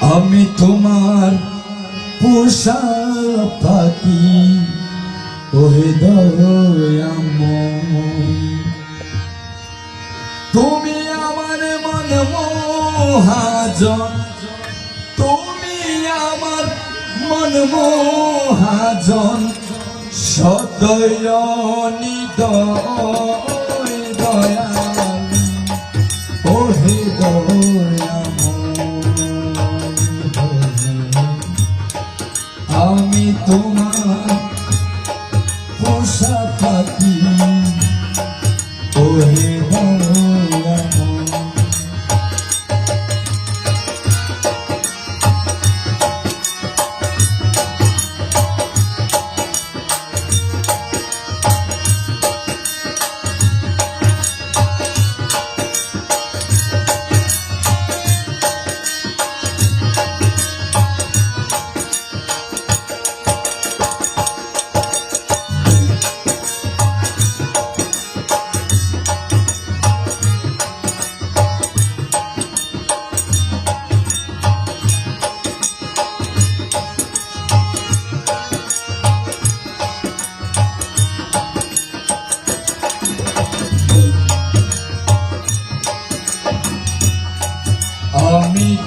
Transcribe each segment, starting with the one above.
আমি তোমার পোষা পাখি, ওহে দয়াম তুমি আমার মন মোহাজন, তুমি আমার মন মোহাজন, সদয় দয়া ওহে দয়া তোমার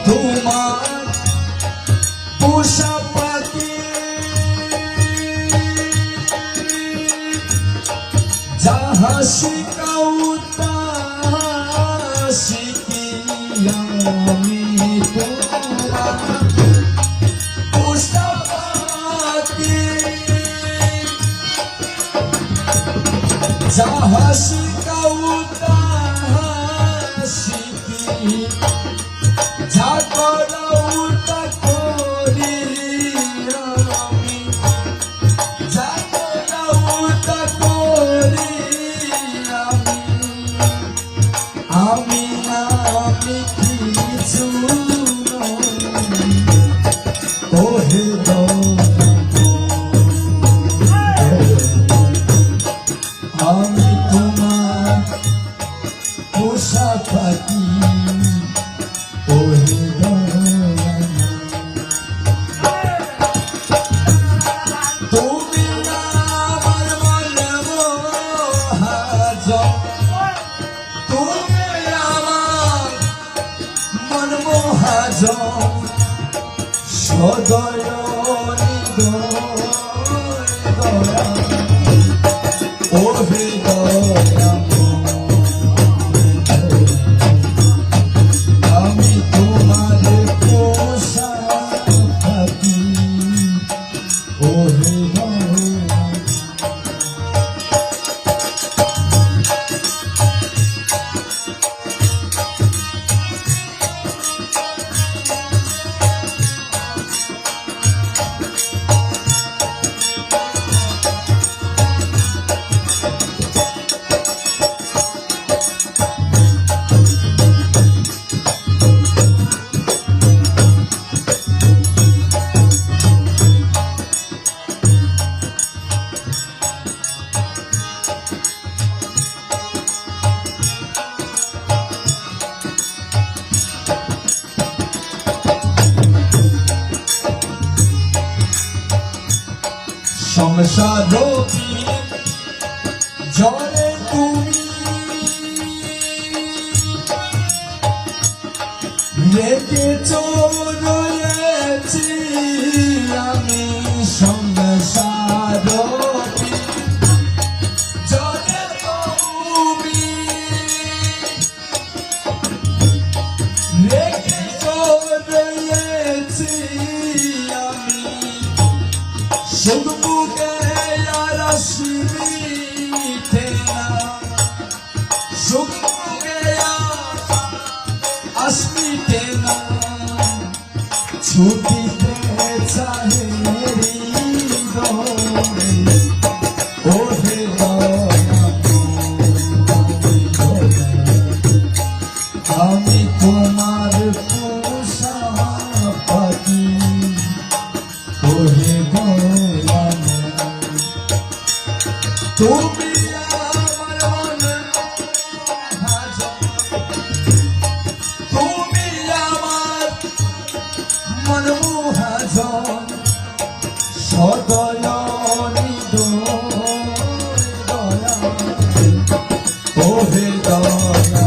তোমার পোষা পাখি। যাহা শিখাও শিখি আমি তোমার পোষা পাখি। যাহা শিখ razón, yo doy জলে তুমি Subi Oh, hey, darling.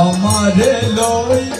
আমার লই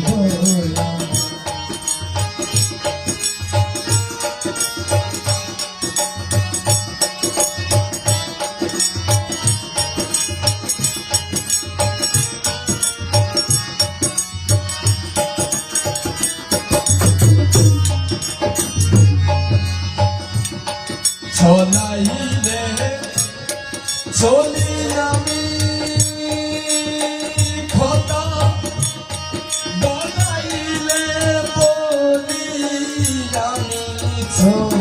চলি আমি খতা বলাইলে বলি আমি চলি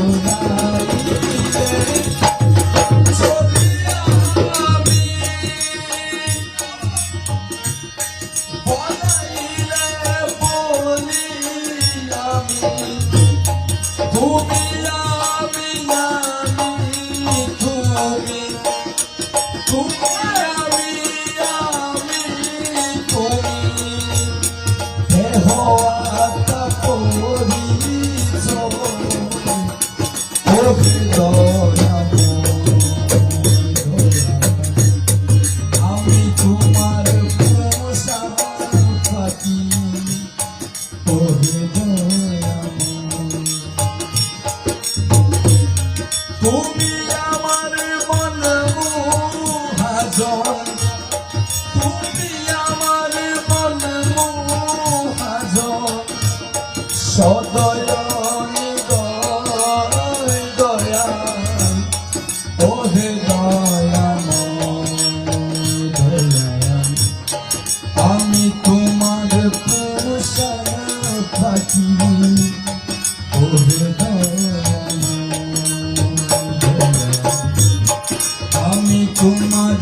আমি তোমার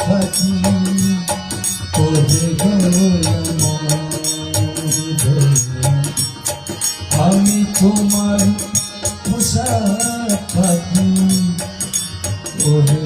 থাকি আমি তোমার পোষা থাকি ওরে